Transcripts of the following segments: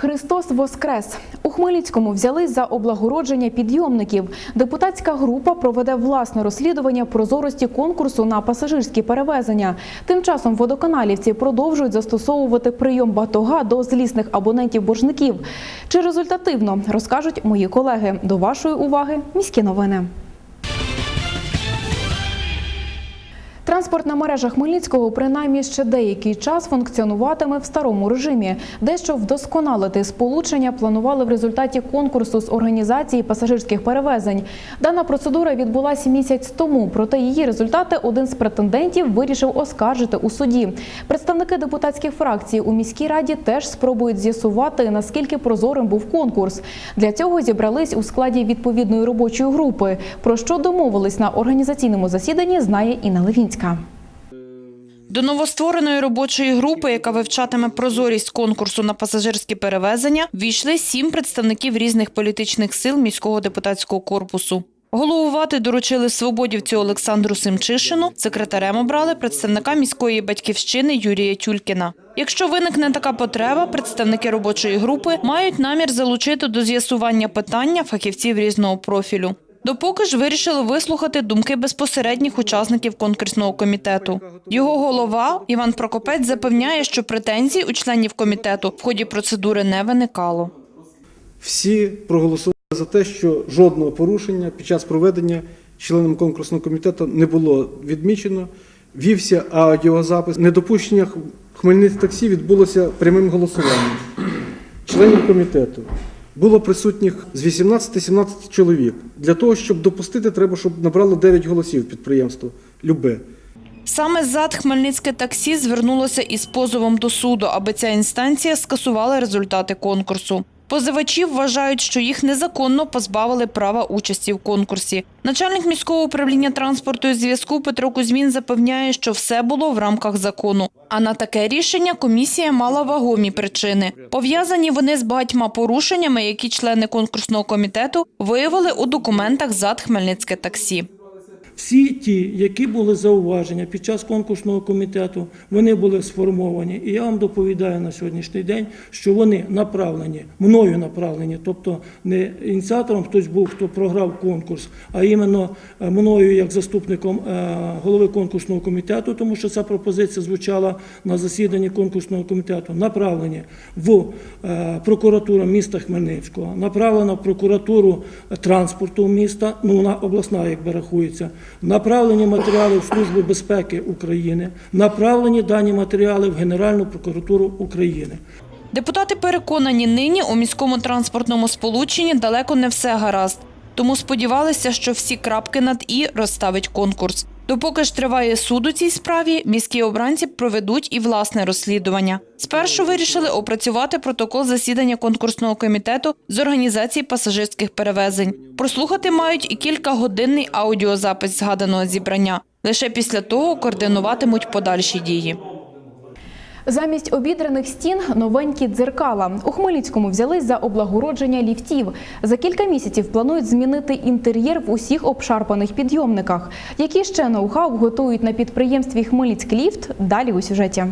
Христос Воскрес у Хмельницькому взялись за облагородження підйомників. Депутатська група проведе власне розслідування прозорості конкурсу на пасажирські перевезення. Тим часом водоканалівці продовжують застосовувати прийом батога до злісних абонентів-боржників. Чи результативно розкажуть мої колеги. До вашої уваги міські новини. Транспортна мережа Хмельницького принаймні ще деякий час функціонуватиме в старому режимі. Дещо вдосконалити сполучення планували в результаті конкурсу з організації пасажирських перевезень. Дана процедура відбулася місяць тому, проте її результати один з претендентів вирішив оскаржити у суді. Представники депутатських фракцій у міській раді теж спробують з'ясувати, наскільки прозорим був конкурс. Для цього зібрались у складі відповідної робочої групи. Про що домовились на організаційному засіданні, знає Інна Левінська. До новоствореної робочої групи, яка вивчатиме прозорість конкурсу на пасажирські перевезення, війшли сім представників різних політичних сил міського депутатського корпусу. Головувати доручили свободівцю Олександру Симчишину, секретарем обрали представника міської батьківщини Юрія Тюлькіна. Якщо виникне така потреба, представники робочої групи мають намір залучити до з'ясування питання фахівців різного профілю. Допоки ж вирішили вислухати думки безпосередніх учасників конкурсного комітету. Його голова Іван Прокопець запевняє, що претензій у членів комітету в ході процедури не виникало. Всі проголосували за те, що жодного порушення під час проведення членам конкурсного комітету не було відмічено. Вівся аудіозапис. Недопущення Хмельницьких таксі відбулося прямим голосуванням членів комітету. Було присутніх з 18-17 чоловік. Для того, щоб допустити, треба, щоб набрало 9 голосів підприємство. Любе. Саме ЗАД Хмельницьке таксі звернулося із позовом до суду, аби ця інстанція скасувала результати конкурсу. Позивачі вважають, що їх незаконно позбавили права участі в конкурсі. Начальник міського управління транспорту і зв'язку Петро Кузьмін запевняє, що все було в рамках закону. А на таке рішення комісія мала вагомі причини. Пов'язані вони з багатьма порушеннями, які члени конкурсного комітету виявили у документах ЗАД Хмельницьке таксі. Всі ті, які були зауваження під час конкурсного комітету, вони були сформовані. І я вам доповідаю на сьогоднішній день, що вони направлені, мною направлені, тобто не ініціатором хтось був, хто програв конкурс, а іменно е, мною як заступником е, голови конкурсного комітету, тому що ця пропозиція звучала на засіданні конкурсного комітету, направлені в е, прокуратуру міста Хмельницького, направлена в прокуратуру транспорту міста, ну вона обласна, якби рахується, направлені матеріали в Службу безпеки України, направлені дані матеріали в Генеральну прокуратуру України. Депутати переконані, нині у міському транспортному сполученні далеко не все гаразд. Тому сподівалися, що всі крапки над і розставить конкурс. Допоки ж триває суд у цій справі, міські обранці проведуть і власне розслідування. Спершу вирішили опрацювати протокол засідання конкурсного комітету з організації пасажирських перевезень. Прослухати мають і кількагодинний аудіозапис згаданого зібрання. Лише після того координуватимуть подальші дії. Замість обідраних стін новенькі дзеркала. У Хмельницькому взялись за облагородження ліфтів. За кілька місяців планують змінити інтер'єр в усіх обшарпаних підйомниках. Які ще ноу-хау готують на підприємстві Хмельницький ліфт? Далі у сюжеті.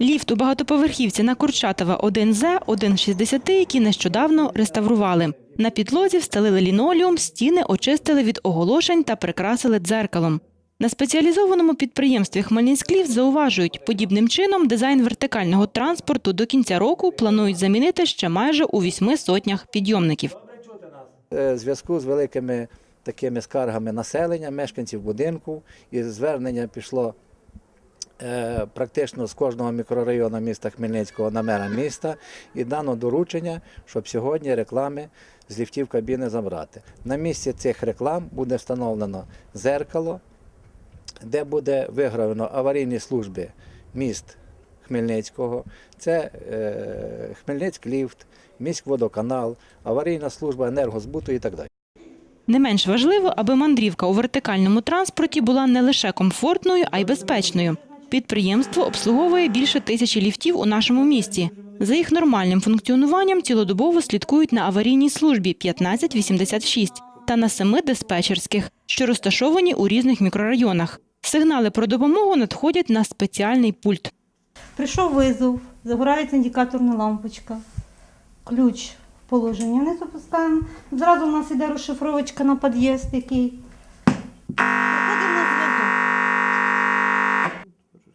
Ліфт у багатоповерхівці на Курчатова 1З, 1,60, які нещодавно реставрували. На підлозі встелили лінолеум, стіни очистили від оголошень та прикрасили дзеркалом. На спеціалізованому підприємстві Хмельницькліфт зауважують, подібним чином дизайн вертикального транспорту до кінця року планують замінити ще майже у вісьми сотнях підйомників. Е, зв'язку з великими такими скаргами населення, мешканців будинку, і звернення пішло е, практично з кожного мікрорайону міста Хмельницького на мера міста, і дано доручення, щоб сьогодні реклами з ліфтів кабіни забрати. На місці цих реклам буде встановлено зеркало, де буде вигравлено аварійні служби міст Хмельницького, це е, Хмельницький ліфт, міськводоканал, аварійна служба енергозбуту і так далі. Не менш важливо, аби мандрівка у вертикальному транспорті була не лише комфортною, а й безпечною. Підприємство обслуговує більше тисячі ліфтів у нашому місті. За їх нормальним функціонуванням цілодобово слідкують на аварійній службі 1586 та на семи диспетчерських, що розташовані у різних мікрорайонах. Сигнали про допомогу надходять на спеціальний пульт. Прийшов визов, загорається індикаторна лампочка. ключ в положення не запускаємо. Зразу у нас іде розшифровочка на під'їзд, який.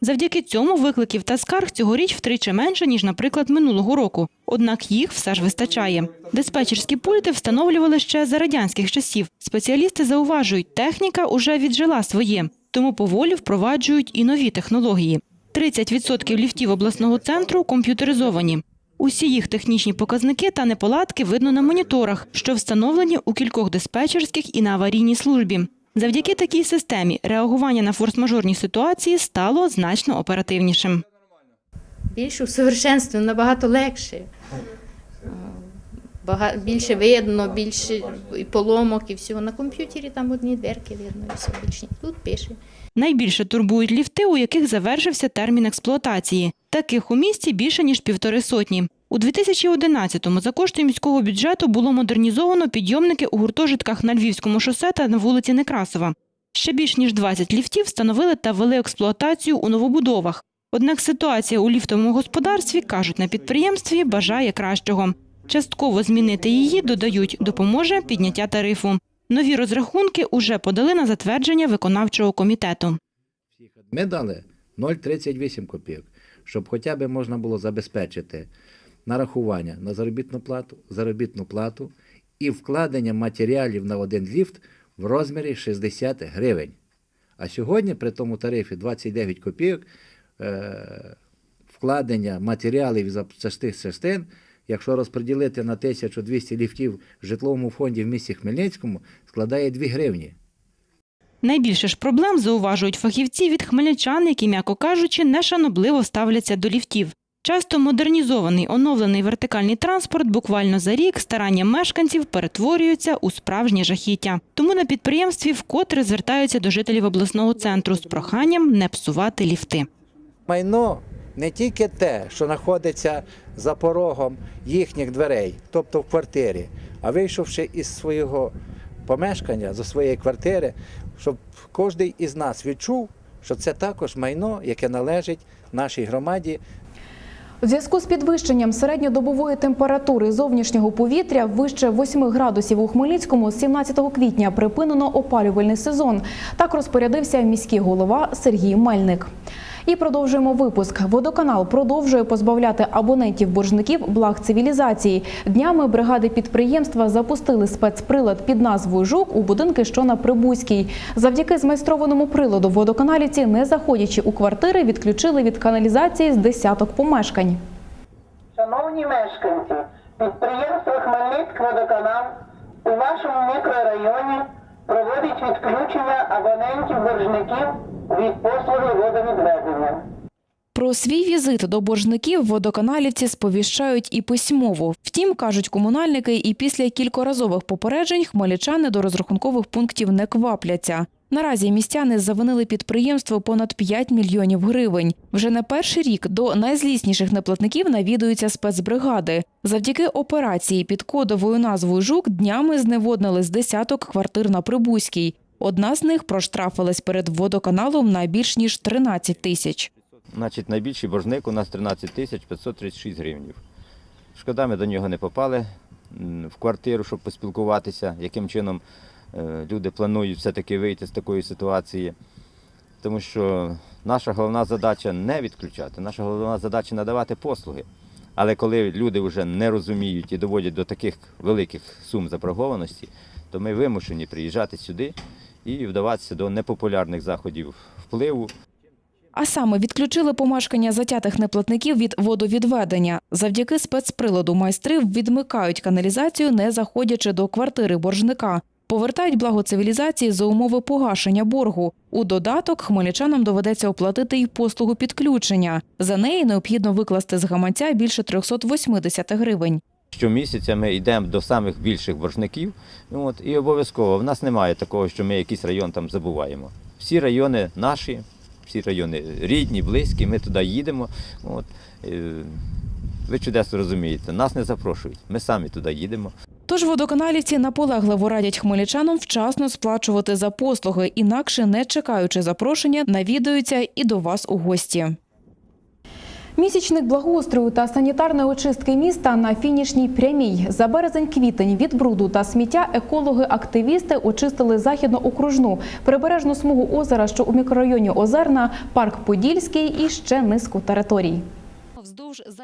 Завдяки цьому викликів та скарг цьогоріч втричі менше, ніж, наприклад, минулого року. Однак їх все ж вистачає. Диспетчерські пульти встановлювали ще за радянських часів. Спеціалісти зауважують, техніка уже віджила своє, тому поволі впроваджують і нові технології. 30% ліфтів обласного центру комп'ютеризовані. Усі їх технічні показники та неполадки видно на моніторах, що встановлені у кількох диспетчерських і на аварійній службі. Завдяки такій системі реагування на форс-мажорні ситуації стало значно оперативнішим. більш усовершенствовано, набагато легше. Бага- більше видно, більше і поломок і всього. На комп'ютері там одні дверки видно і все більше. Тут пише. Найбільше турбують ліфти, у яких завершився термін експлуатації. Таких у місті більше ніж півтори сотні. У 2011-му за кошти міського бюджету було модернізовано підйомники у гуртожитках на Львівському шосе та на вулиці Некрасова. Ще більш ніж 20 ліфтів встановили та ввели експлуатацію у новобудовах. Однак ситуація у ліфтовому господарстві, кажуть на підприємстві, бажає кращого. Частково змінити її, додають, допоможе підняття тарифу. Нові розрахунки уже подали на затвердження виконавчого комітету. Ми дали 0,38 копійок, щоб хоча б можна було забезпечити нарахування на заробітну плату, заробітну плату і вкладення матеріалів на один ліфт в розмірі 60 гривень. А сьогодні при тому тарифі 29 копійок е, вкладення матеріалів запчастих частин, якщо розподілити на 1200 ліфтів в житловому фонді в місті Хмельницькому, складає 2 гривні. Найбільше ж проблем зауважують фахівці від хмельничан, які, м'яко кажучи, нешанобливо ставляться до ліфтів. Часто модернізований оновлений вертикальний транспорт буквально за рік старанням мешканців перетворюється у справжнє жахіття. Тому на підприємстві вкотре звертаються до жителів обласного центру з проханням не псувати ліфти. Майно не тільки те, що знаходиться за порогом їхніх дверей, тобто в квартирі, а вийшовши із свого помешкання, зі своєї квартири, щоб кожен із нас відчув, що це також майно, яке належить нашій громаді, У зв'язку з підвищенням середньодобової температури зовнішнього повітря вище 8 градусів у Хмельницькому з 17 квітня припинено опалювальний сезон. Так розпорядився міський голова Сергій Мельник. І продовжуємо випуск. Водоканал продовжує позбавляти абонентів боржників благ цивілізації. Днями бригади підприємства запустили спецприлад під назвою Жук у будинки, що на Прибузькій. Завдяки змайстрованому приладу водоканалівці, не заходячи у квартири, відключили від каналізації з десяток помешкань. Шановні мешканці, підприємство Хмельницькводоканал у вашому мікрорайоні проводить відключення абонентів-боржників від послуги водовідведення. Про свій візит до боржників водоканалівці сповіщають і письмово. Втім, кажуть комунальники, і після кількоразових попереджень хмельничани до розрахункових пунктів не квапляться. Наразі містяни завинили підприємство понад 5 мільйонів гривень. Вже не перший рік до найзлісніших неплатників навідуються спецбригади. Завдяки операції під кодовою назвою «Жук» днями зневоднили з десяток квартир на Прибузькій. Одна з них проштрафилась перед водоканалом на більш ніж 13 тисяч. Значить, найбільший боржник у нас 13 тисяч 536 гривнів. Шкода, ми до нього не попали в квартиру, щоб поспілкуватися, яким чином е, люди планують все-таки вийти з такої ситуації. Тому що наша головна задача не відключати, наша головна задача надавати послуги. Але коли люди вже не розуміють і доводять до таких великих сум заборгованості, то ми вимушені приїжджати сюди і вдаватися до непопулярних заходів впливу. А саме відключили помешкання затятих неплатників від водовідведення. Завдяки спецприладу майстри відмикають каналізацію, не заходячи до квартири боржника. Повертають благо цивілізації за умови погашення боргу. У додаток хмельничанам доведеться оплатити й послугу підключення. За неї необхідно викласти з гаманця більше 380 гривень. Щомісяця ми йдемо до самих більших боржників, от, і обов'язково в нас немає такого, що ми якийсь район там забуваємо. Всі райони наші, всі райони рідні, близькі, ми туди їдемо. От, е, ви чудесно розумієте, нас не запрошують, ми самі туди їдемо. Тож водоканалівці наполегливо радять хмельничанам вчасно сплачувати за послуги, інакше, не чекаючи запрошення, навідаються і до вас у гості. Місячник благоустрою та санітарної очистки міста на фінішній прямій. За березень-квітень від бруду та сміття екологи-активісти очистили західно-окружну прибережну смугу озера, що у мікрорайоні Озерна, парк Подільський і ще низку територій.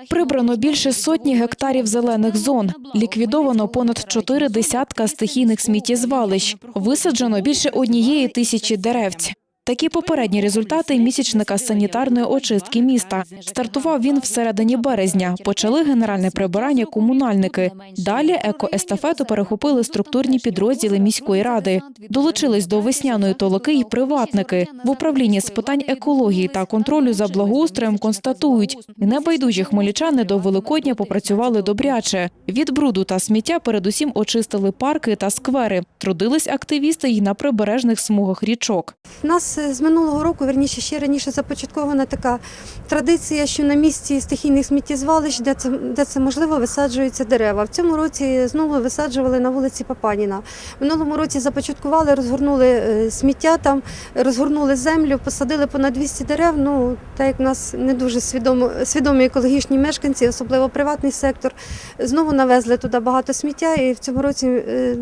Прибрано більше сотні гектарів зелених зон. Ліквідовано понад чотири десятка стихійних сміттєзвалищ. Висаджено більше однієї тисячі деревць. Такі попередні результати місячника санітарної очистки міста. Стартував він всередині березня. Почали генеральне прибирання комунальники. Далі екоестафету перехопили структурні підрозділи міської ради. Долучились до весняної толоки й приватники. В управлінні з питань екології та контролю за благоустроєм констатують, небайдужі хмельничани до Великодня попрацювали добряче. Від бруду та сміття передусім очистили парки та сквери. Трудились активісти й на прибережних смугах річок. У з минулого року, верніше ще раніше започаткована така традиція, що на місці стихійних сміттєзвалищ, де це, де це можливо, висаджуються дерева. В цьому році знову висаджували на вулиці Папаніна. В минулому році започаткували, розгорнули е, сміття там, розгорнули землю, посадили понад 200 дерев. Ну, так як в нас не дуже свідомо, свідомі екологічні мешканці, особливо приватний сектор, знову навезли туди багато сміття і в цьому році е,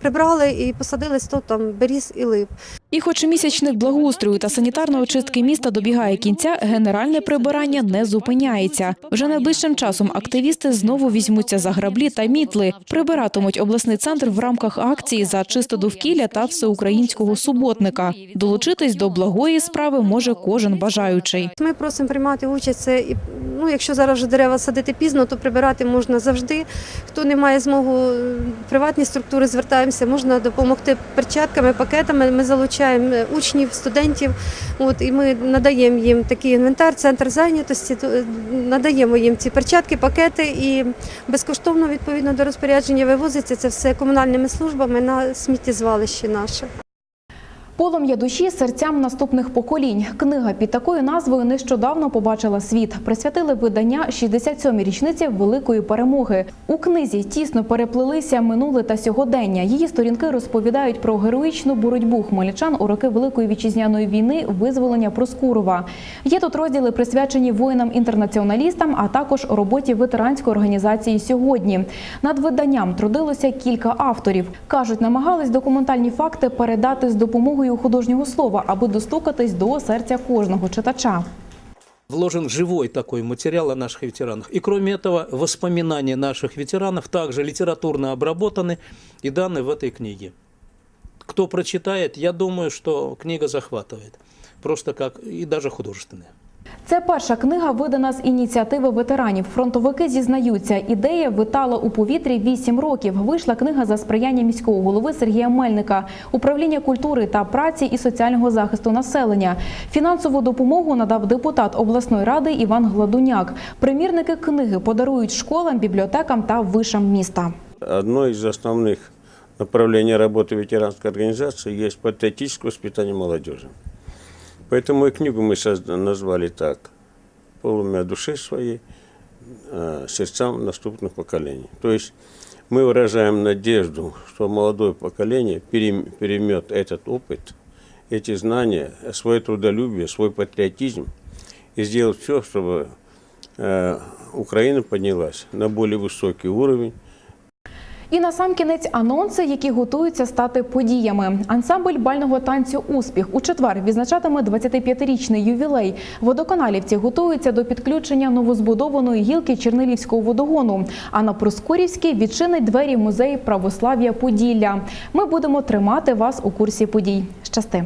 прибрали і посадили 100 там беріз і лип. І хоч місячник благоустрою та санітарної очистки міста добігає кінця, генеральне прибирання не зупиняється. Вже найближчим часом активісти знову візьмуться за граблі та мітли. Прибиратимуть обласний центр в рамках акції за чисте довкілля та всеукраїнського суботника. Долучитись до благої справи може кожен бажаючий. Ми просимо приймати участь. І ну, якщо зараз вже дерева садити пізно, то прибирати можна завжди. Хто не має змогу, приватні структури звертаємося, можна допомогти перчатками, пакетами. Ми залучаємо учнів, студентів. От і ми надаємо їм такий інвентар, центр зайнятості. е, Надаємо їм ці перчатки, пакети і безкоштовно відповідно до розпорядження вивозиться це все комунальними службами на сміттєзвалище наше. Полум'я душі серцям наступних поколінь. Книга під такою назвою нещодавно побачила світ. Присвятили видання 67-й річниці великої перемоги. У книзі тісно переплелися минуле та сьогодення. Її сторінки розповідають про героїчну боротьбу хмельничан у роки Великої вітчизняної війни, визволення Проскурова. Є тут розділи присвячені воїнам-інтернаціоналістам, а також роботі ветеранської організації сьогодні. Над виданням трудилося кілька авторів. кажуть, намагались документальні факти передати з допомогою художнього слова, аби достукатись до серця кожного читача. Вложен живой такой материал о наших ветеранах. И кроме этого, воспоминания наших ветеранов также литературно обработаны и даны в этой книге. Кто прочитает, я думаю, что книга захватывает. Просто как и даже художественная. Це перша книга, видана з ініціативи ветеранів. Фронтовики зізнаються, ідея витала у повітрі 8 років. Вийшла книга за сприяння міського голови Сергія Мельника, управління культури та праці і соціального захисту населення. Фінансову допомогу надав депутат обласної ради Іван Гладуняк. Примірники книги подарують школам, бібліотекам та вишам міста. Одно из основных направлений работы ветеранской организации есть патриотическое воспитание молодежи. Поэтому и книгу мы назвали так «Полумя души своей, э, сердцам наступных поколений». То есть мы выражаем надежду, что молодое поколение перем- переймет этот опыт, эти знания, свое трудолюбие, свой патриотизм и сделает все, чтобы э, Украина поднялась на более высокий уровень, І на сам кінець анонси, які готуються стати подіями. Ансамбль бального танцю Успіх у четвер відзначатиме 25-річний ювілей. Водоканалівці готуються до підключення новозбудованої гілки Чернилівського водогону. А на Проскурівській відчинить двері музей православ'я Поділля. Ми будемо тримати вас у курсі подій. Щасти!